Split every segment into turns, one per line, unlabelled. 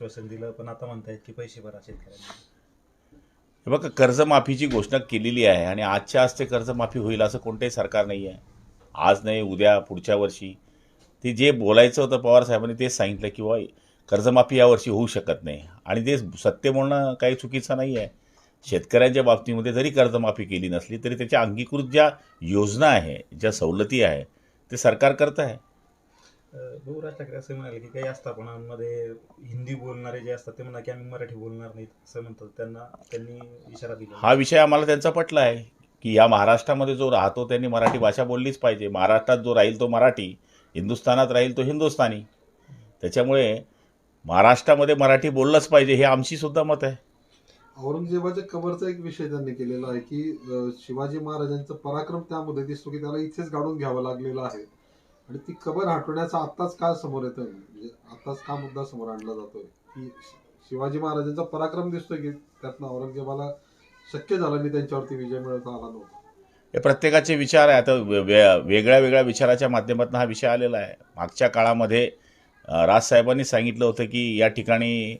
आश्वासन दिलं पण आता म्हणतायत की पैसे भरा शेतकऱ्यांना.
हे बघा कर्जमाफीची घोषणा केलेली आहे आणि आजच्या आज ते कर्जमाफी होईल असं कोणतंही सरकार नाही आहे. आज नाही उद्या पुढच्या वर्षी. ते जे बोलायचं होतं पवार साहेबांनी तेच सांगितलं की बा कर्जमाफी यावर्षी होऊ शकत नाही. आणि ते सत्य बोलणं काही चुकीचं नाही आहे. शेतकऱ्यांच्या बाबतीमध्ये जरी कर्जमाफी केली नसली तरी त्याच्या अंगीकृत ज्या योजना आहे ज्या सवलती आहे ते सरकार करत आहे.
भाऊ राज ठाकरे असं म्हणाले की काही आस्थापनांमध्ये हिंदी बोलणारे जे असतात ते म्हणा की आम्ही मराठी बोलणार नाहीत असं म्हणतात. त्यांना त्यांनी इशारा दिला.
हा विषय आम्हाला त्यांचा पटला आहे की या महाराष्ट्रामध्ये जो राहतो त्यांनी मराठी भाषा बोललीच पाहिजे. महाराष्ट्रात जो राहील तो मराठी हिंदुस्थानात राहील तो हिंदुस्थानी. त्याच्यामुळे महाराष्ट्रामध्ये मराठी बोललंच पाहिजे हे आमची सुद्धा मत आहे.
औरंगजेबाच्या कबरचा एक विषय त्यांनी केलेला आहे की शिवाजी महाराजांचं पराक्रम त्यामध्ये दिसतो की त्याला इथेच गाडून घ्यावं लागलेलं आहे. आणि ती कबर हटवण्याचा आत्ताच का समोर येतोय. म्हणजे आत्ताच का मुद्दा समोर आणला जातोय. की शिवाजी महाराजांचा पराक्रम दिसतोय की त्यातनं औरंगजेबाला शक्य झालं नाही त्यांच्यावरती विजय मिळवता आला नव्हता.
हे प्रत्येकाचे विचार आहे आता वे- वेगळ्या वेगळ्या विचाराच्या माध्यमातून हा विषय आलेला आहे. मागच्या काळामध्ये राजसाहेबांनी सांगितलं होतं की या ठिकाणी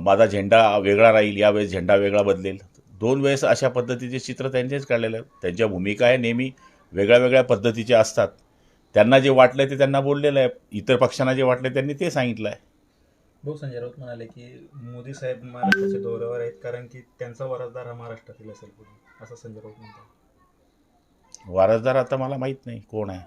माझा झेंडा वेगळा राहील यावेळेस झेंडा वेगळा बदलेल. दोन वेळेस अशा पद्धतीचे चित्र त्यांचेच काढलेले आहेत. त्यांच्या भूमिका आहे नेहमी वेगळ्या वेगळ्या पद्धतीच्या असतात. त्यांना जे वाटलं ते त्यांना बोललेलं आहे. इतर पक्षांना जे वाटलं त्यांनी ते सांगितलं आहे
भाऊ संजय राऊत म्हणाले की मोदी साहेब महाराष्ट्राच्या दौऱ्यावर आहेत कारण की त्यांचा वारसदार हा महाराष्ट्रातील असेल असं संजय राऊत म्हणतात.
वारसदार आता मला माहीत नाही कोण आहे.